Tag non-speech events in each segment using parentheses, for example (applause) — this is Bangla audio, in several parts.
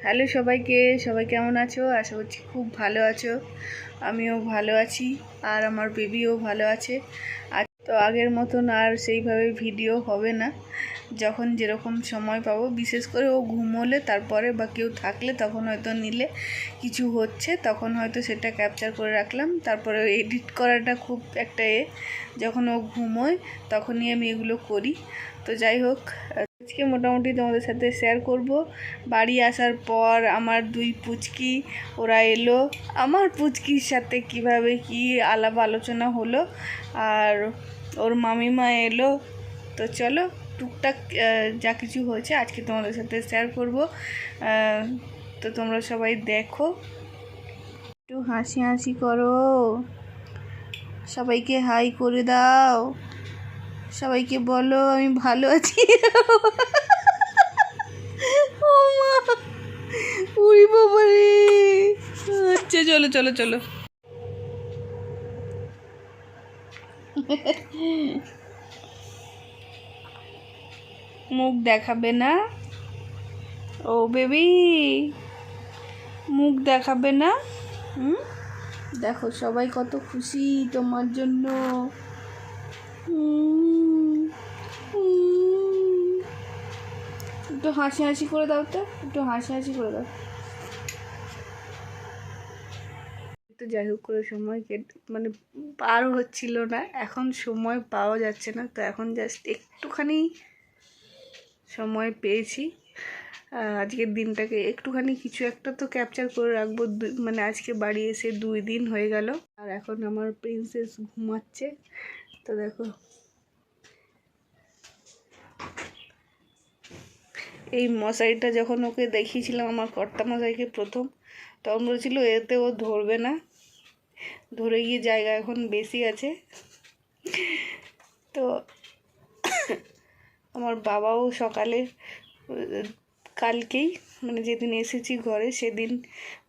হ্যালো সবাইকে, সবাই কেমন আছো? আশা করছি খুব ভালো আছো। আমিও ভালো আছি, আর আমার বেবিও ভালো আছে। আর তো আগের মতন আর সেইভাবে ভিডিও হবে না। যখন যেরকম সময় পাবো, বিশেষ করে ও ঘুমোলে, তারপরে বা কেউ থাকলে তখন হয়তো নিলে কিছু হচ্ছে, তখন হয়তো সেটা ক্যাপচার করে রাখলাম। তারপরে এডিট করাটা খুব একটা এ, যখন ও ঘুমোয়, তখনই আমি এগুলো করি। তো যাই হোক, আজকে মোটামুটি তোমাদের সাথে শেয়ার করব। বাড়ি আসার পর আমার দুই পুচকি, ওরা এলো। আমার পুচকির সাথে কীভাবে কি আলাপ আলোচনা হলো, আর ওর মামিমা এলো। তো চলো, টুকটাক যা কিছু হয়েছে আজকে তোমাদের সাথে শেয়ার করব। তো তোমরা সবাই দেখো। একটু হাসি হাসি করো। সবাইকে হাই করে দাও। সবাইকে বলো আমি ভালো আছি। ও মা উড়ি বাবা রে। আচ্ছা চলো চলো চলো। মুখ দেখাবে না? ও বেবি মুখ দেখাবে না? হুম? দেখো সবাই কত খুশি তোমার জন্য। উম, একটু হাসি হাসি করে দাও তো, একটু হাসি হাসি করে দাও। যাই হোক করে সময় কেট মানে পার হচ্ছিল না, এখন সময় পাওয়া যাচ্ছে না, তো এখন জাস্ট একটুখানি সময় পেয়েছি। আজকের দিনটাকে একটুখানি কিছু একটা তো ক্যাপচার করে রাখব মানে আজকে বাড়ি এসে দুই দিন হয়ে গেল, আর এখন আমার প্রিন্সেস ঘুমাচ্ছে। তো দেখো এই মশারিটা যখন ওকে দেখিয়েছিলাম, আমার কর্তা মশাইকে প্রথম, তখন বলেছিল, এতে ও ধরবে না। ধরে গিয়ে জায়গা এখন বেশি আছে। তো আমার বাবাও সকালে, কালকেই মানে যেদিন এসেছি ঘরে, সেদিন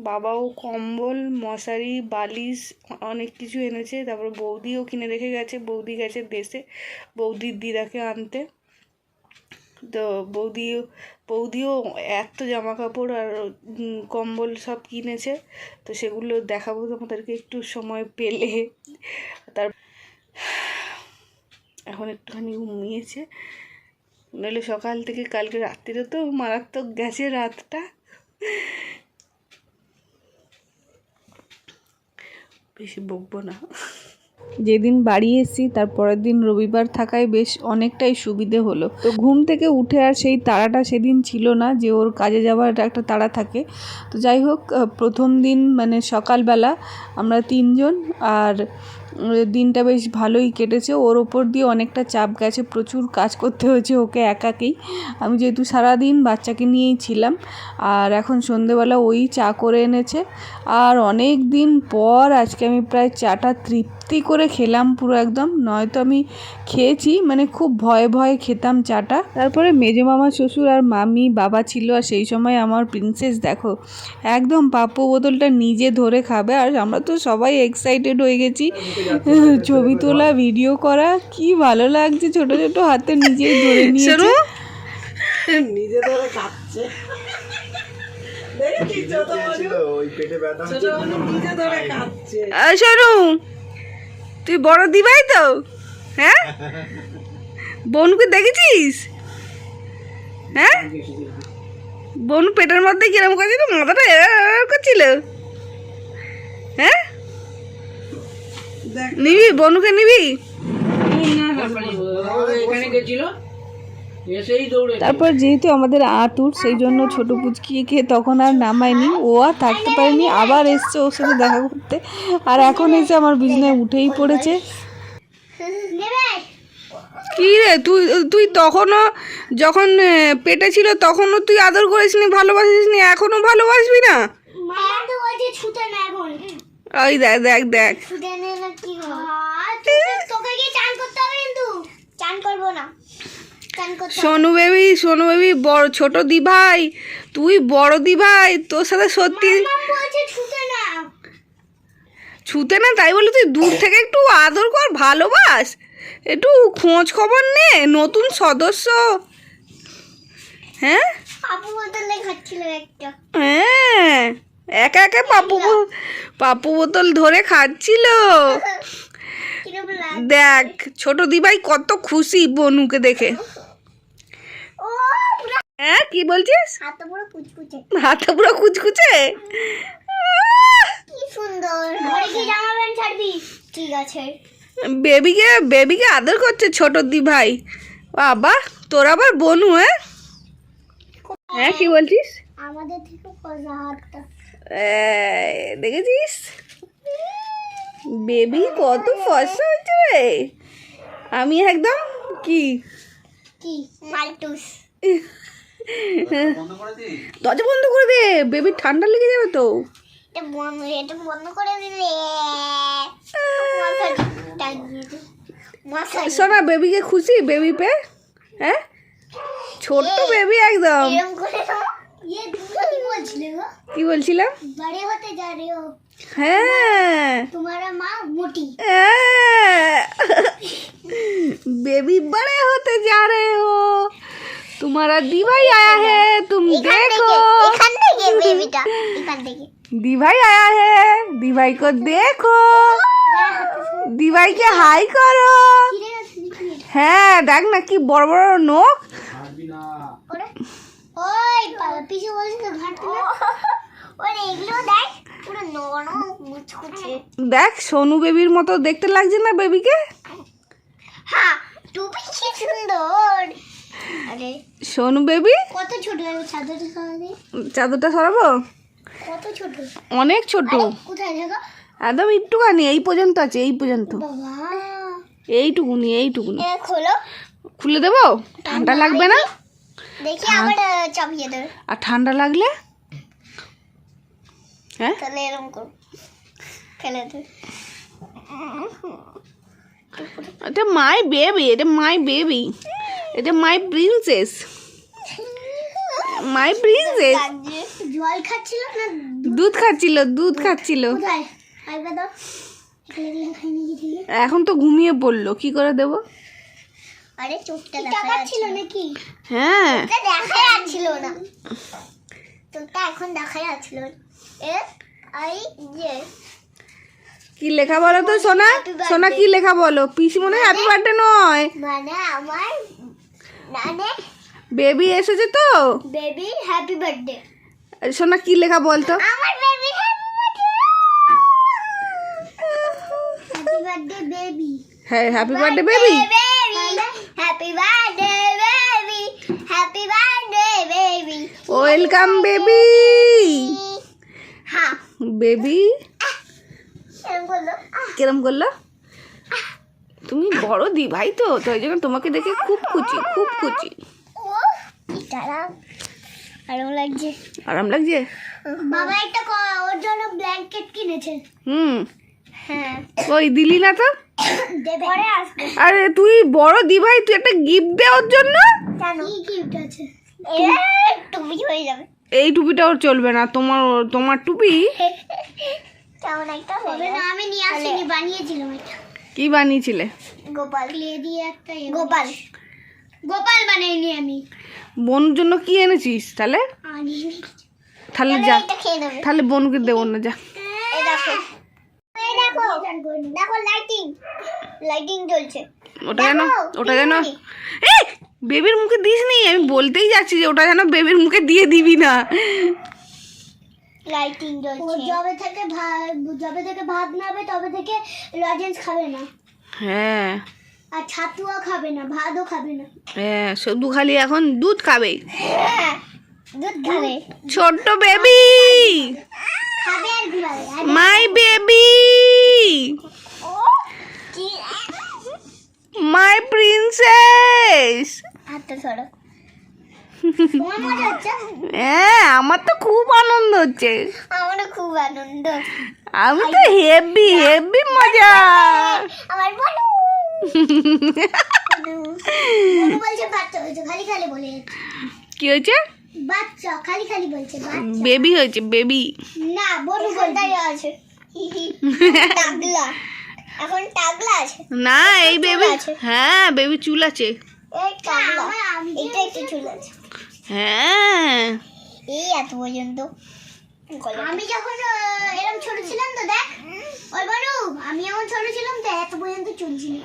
বাবাও কম্বল, মশারি, বালিশ, অনেক কিছু এনেছে। তারপর বৌদিও কিনে রেখে গেছে, বৌদি গেছে দেশে। বৌদির দিদাকে আনতে। তো বৌদিও বৌদিও এত জামা কাপড় আর কম্বল সব কিনেছে। তো সেগুলো দেখাবো তোমাদেরকে একটু সময় পেলে। তার, এখন একটুখানি ঘুমিয়েছে। নইলে সকাল থেকে কালকে রাত্রিরে তো মারাত্মক গেছে রাতটা। বেশি বকবো না। যেদিন বাড়ি এসেছি, তার পরের দিন রবিবার থাকায় বেশ অনেকটাই সুবিধে হলো। তো ঘুম থেকে উঠে আর সেই তাড়াটা সেদিন ছিল না, যে ওর কাজে যাওয়ার একটা তাড়া থাকে। তো যাই হোক প্রথম দিন মানে সকালবেলা আমরা তিনজন আর দিনটা বেশ ভালোই কেটেছে। ওর ওপর দিয়ে অনেকটা চাপ গেছে। প্রচুর কাজ করতে হয়েছে ওকে একাকেই। আমি যেহেতু সারাদিন বাচ্চাকে নিয়েই ছিলাম, আর এখন সন্ধেবেলা ওই চা করে এনেছে। আর অনেক দিন পর আজকে আমি প্রায় চাটা তৃপ্তি করে খেলাম পুরো একদম। নয়তো আমি খেয়েছি মানে খুব ভয়ে ভয়ে খেতাম চাটা। তারপরে মেজো মামা শ্বশুর আর মামি বাবা ছিল, আর সেই সময় আমার প্রিন্সেস দেখো, একদম পাপ্পু বোতলটা নিজে ধরে খাবে। আর আমরা তো সবাই এক্সাইটেড হয়ে গেছি। (laughs) ছবি তোলা ভিডিও করা কি ভালো লাগছে। ছোট ছোট হাতে নিজেই ধরে (laughs) নিয়েছে। নিজে ধরে নিজে কাঁদছে তুই বড় দিবাই তো হ্যাঁ? বোনকে দেখেছিস? হ্যাঁ? বোন পেটের মধ্যে কিরম করছিল? মাথাটা করছিল। হ্যাঁ? নিবি বনুকে নিবি? এখানে গেছিল এসেই দৌড়ে তারপর যেহেতু আমাদের আতুর সেই জন্য ছোট পুচকিকে তখন আর নামায়নি। ও আর থাকতে পারেনি আবার এসছে ওর সাথে দেখা করতে। আর এখন এসে আমার বিছনায় উঠেই পড়েছে। কি রে তুই তুই তখনও যখন পেটে ছিল তখনও তুই আদর করিসনি ভালোবাসিসনি এখনও ভালোবাসবি না? মা তো বলছে ছুতে না এখন। ওই দেখ দেখ দেখ ছুতে নে না কি হবে তোকে গিয়ে চান করতে হবে কিন্তু চান করব না। সোনু বেবি সোনু বেবি বড় ছোট দি ভাই তুই বড় দি ভাই তোর সাথে সত্যি ছুতে না। তাই বলে তুই দূর থেকে একটু আদর কর ভালোবাস। একটু খোঁজ খবর নে নতুন সদস্য। হ্যাঁ? হ্যাঁ একা একা পাপু পাপু বোতল ধরে খাচ্ছিল। (laughs) দেখ ছোট দিভাই কত খুশি বনুকে দেখে। হ্যাঁ কি বলছিস? হাত পুরো কুচকুচে। বেবিকে বেবিকে আদর করছে ছোট দি ভাই বাবা তোর আবার বনু হ্যাঁ? হ্যাঁ কি বলছিস? আমাদের থেকে দেখেছিস? বেবি কত ফসা হয়েছে রে। আমি একদম কি? দরজা বন্ধ করে দে। বেবির ঠান্ডা লেগে যাবে তো। শোনা বেবিকে খুশি? বেবি পে হ্যাঁ? ছোট্ট বেবি একদম। এরকম করে দাও। ये दूसरा কি বলছিলে গো কি বলছিলাম बड़े होते जा रहे हो হ্যাঁ तुम्हारा माँ मोटी बेबी बड़े होते जा रहे हो तुम्हारा दीवाई आया है तुम देखो এখান থেকে বেবিটা এখান থেকে दीवाई आया है दीवाई को देखो दीवाई के हाई करो কিরে আসলি হ্যাঁ দেখ না কি বড় বড় নখ ওরে ওই পিছু ঘাটতে না ওরে এগুলো দেখ পুরো নরম মুচকুচে দেখ সোনু বেবির মতো দেখতে লাগছে না বেবিকে? হ্যাঁ টুপি কি সুন্দর। আরে সোনু বেবি? কত ছোট আমি চাদরটা সরাতে চাদরটা সরাবো? কত ছোট? অনেক ছোট। কোথায় দেখো? একদম একটুখানি এই পর্যন্ত আছে এই পর্যন্ত। এইটুকুনি এইটুকুনি। খুলে। দেবো? ঠান্ডা লাগবে না? দেখি আবার চাপিয়ে দেবে। আর ঠান্ডা লাগলে? হ্যাঁ? তাহলে এরকম করো। ফেলে দেবে এটা মাই বেবি এটা মাই বেবি। এটা মাই প্রিন্সেস। My princess. জল খাচ্ছিল না দুধ? খাচ্ছিল দুধ খাচ্ছিল। এখন তো ঘুমিয়ে পড়ল কি করে দেবো? আরে চোখটা দেখা যাচ্ছিল নাকি? হ্যাঁ। দেখা যাচ্ছিল না। চোখটা এখন দেখা যাচ্ছিল। এ আই যে। কি লেখা বলো তো সোনা? সোনা কি লেখা বলো? পিসি মনে হয় হ্যাপি বার্থডে নয়। মানে আমার মানে বেবি এসেছে তো। বেবি হ্যাপি বার্থডে সোনা কি লেখা বলতো? আমার বেবি হ্যাপি বার্থডে বেবি হ্যাঁ happy birthday baby happy birthday baby happy birthday baby welcome baby হ্যাঁ বেবি কিরম করল? তুমি বড় দি ভাই তো তো ওই জন্য তোমাকে দেখে খুব খুশি খুব খুশি। আরাম লাগছে। আরাম লাগছে? বাবা একটা ওর জন্য ব্ল্যাঙ্কেট কিনেছে। হুম। ওই দিলি না তো? আরে তুই বড় দি ভাই তুই একটা গিফট দে ওর জন্য কি গিফট আছে? টুপি হয়ে যাবে। এই টুপিটা ওর চলবে না তোমার তোমার টুপি? আমি নিয়ে আসিনি বানিয়েছিলাম এটা। কি বানিয়েছিলে? গোপাল। দিয়ে দিয়ে একটা গোপাল। গোপাল বানাইনি আমি। বোনের জন্য কি এনেছিস তাহলে? তাহলে যা। তাহলে বোনকে দেবো না যা। এই দেখো লাইটিং লাইটিং জ্বলছে। ওটা যেন ওটা যেন। এই বেবির মুখে দিস নি আমি বলতেই যাচ্ছি যে ওটা যেন বেবির মুখে দিয়ে দিবি না। লাইটিং জ্বলছে। যবে থেকে ভাত যবে থেকে ভাত না হবে তবে থেকে লজেন্স খাবে না। হ্যাঁ। আর ছাতুও খাবে না ভাতও খাবে না। হ্যাঁ শুধু খালি এখন দুধ খাবে। হ্যাঁ দুধ খাবে। ছোট্ট baby my baby my princess হ্যাঁ আমার তো খুব আনন্দ হচ্ছে। আমারও খুব আনন্দ। আমি তো হেভি হেভি মজা। আমার (laughs) বলো। কি হয়েছে? বাচ্চা খালি খালি বলছে বাচ্চা। বেবি হয়েছে বেবি। না বনু বলতাই আছে টাগলা। এখন টাগলা আছে? না এই বেবি আছে? হ্যাঁ বেবি চুল আছে। এই টাগলা। এটা একটু চুল আছে। হ্যাঁ। এই এত পর্যন্ত। আমি যখন এরকম ছোট ছিলাম তো দেখ। ওই বড় আমি যখন ছোট ছিলাম তো এত পর্যন্ত চলছিল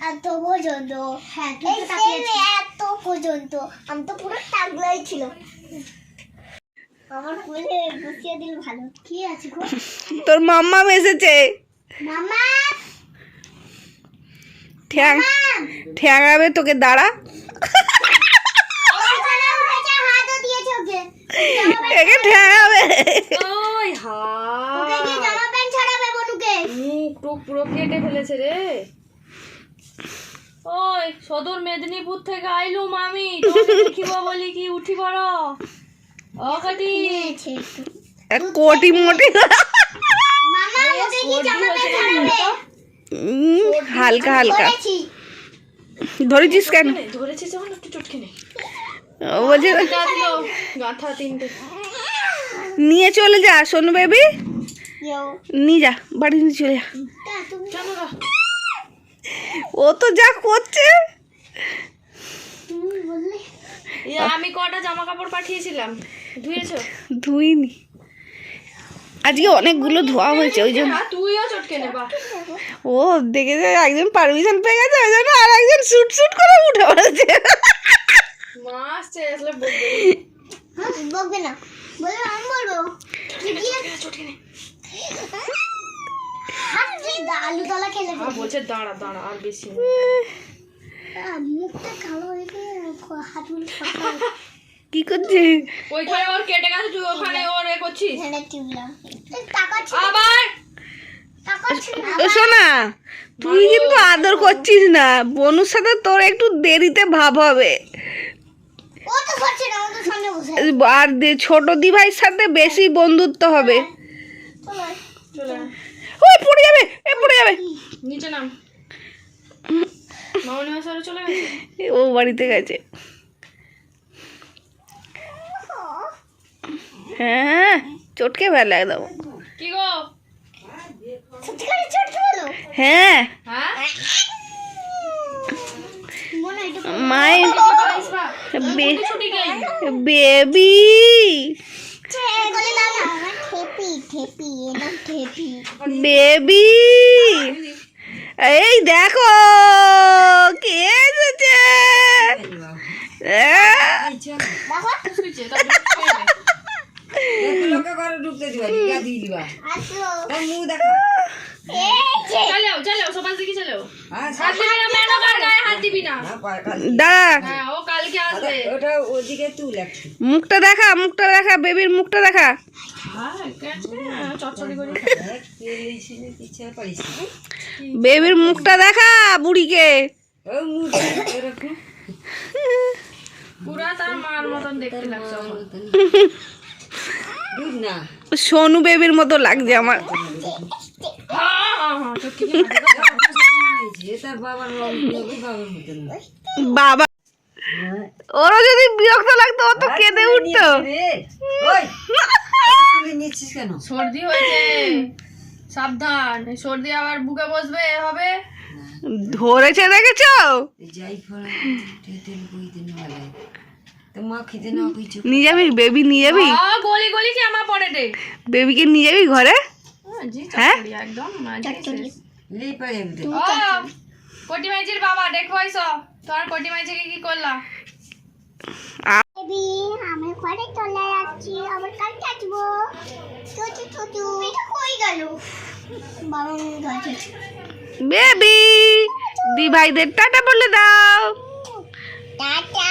এত পর্যন্ত হ্যাঁ এত পর্যন্ত। আমি তো পুরো টাগলাই ছিল আমার কোলে বসিয়ে দিল ভালো। কি আছে গো? তোর মাম্মা এসেছে মামা ঠ্যাং ঠ্যাঙাবে তোকে দাঁড়া। একে ঠ্যাঙাবে। ওই হা। ওকে গিয়ে জামা প্যান্ট ছাড়াবে বনুকে। মুখ টুক পুরো কেটে ফেলেছে রে। ওই সদর মেদিনীপুর থেকে আইলুম আমি। দেখিব বলি কি উঠি পড়ো? ও কাটি এক কোটি মোটি হালকা হালকা। ধরেছিস কেন? নে, যখন একটু চটকে নে। ও বলছে গাঁথা তিনটে। নিয়ে চলে যা সোনু বেবি নিয়ে যা বাড়ি নিয়ে চলে যা। ও তো যা করছে। তুমি আমি কটা জামা কাপড় পাঠিয়েছিলাম। ধুয়েছো? ধুইনি। আজকে অনেকগুলো ধোয়া হয়েছে ওই জন্য। হ্যাঁ তুইও চটকে নে বা ও দেখেছে একজন পারমিশন পেয়ে গেছে ওই জন্য আর একজন শুট শুট করে উঠে পড়েছে। মা আসলে বলবে হ্যাঁ বকবে না। বলবে আমি বলব। চটকে নে হাতে আলু তলা খেলে বলছে দাঁড়া দাঁড়া আর বেশি মুখটা কালো হয়ে হাতগুলো কি করছে ওইখানে ওর কেটে গেছে তুই ওখানে ওর এ করছিস? ছিল আবার! শোনা তুই কিন্তু আদর করছিস না। বনুর সাথে তোর একটু দেরিতে ভাব হবে। ও তো করছে না ও তো সামনে বসে আর দে- ছোট দিভাইয়ের সাথে বেশি বন্ধুত্ব হবে। ওই পড়ে যাবে এ পড়ে যাবে। নিচে নাম। মামনি মাসারে চলে গেছে? ও বাড়িতে গেছে। হ্যাঁ চটকে বেলা একদম। কি গো? হ্যাঁ। হ্যাঁ? My baby. বেবি এই দেখো কে এসেছে? হ্যাঁ দাঁড়া। হ্যাঁ মুখটা দেখা মুখটা দেখা বেবির মুখটা দেখা। হ্যাঁ না। বেবির মুখটা দেখা বুড়িকে। ও মুখ এরকম। পুরা তার মার মতন দেখতে লাগছে আমার। দুধ না। সোনু বেবির মতো লাগছে আমার। হ্যাঁ হ্যাঁ হ্যাঁ। বাবা ওরও যদি বিরক্ত লাগতো ও তো কেঁদে উঠতো। রে, ওই তুলে নিচ্ছিস কেন? সর্দি হয়েছে। সাবধান সর্দি আবার বুকে বসবে এ হবে। ধরেছে দেখেছ? নিয়ে যাবি? বেবি নিয়ে যাবি? আ, গলি গলি কি আমার পড়ে রে বেবিকে নিয়ে যাবি ঘরে? হ্যাঁ, একদম কোটি মাইজির বাবা দেখো আইসো তোর কোটি মাইজিকে কি করলা? বেবি আমি ঘরে চলে যাচ্ছি আবার কালকে আসব। চুচু চুচু। এটা কই গেল? বাবা গেছে বেবি দি ভাইদের টাটা বলে দাও। টাটা।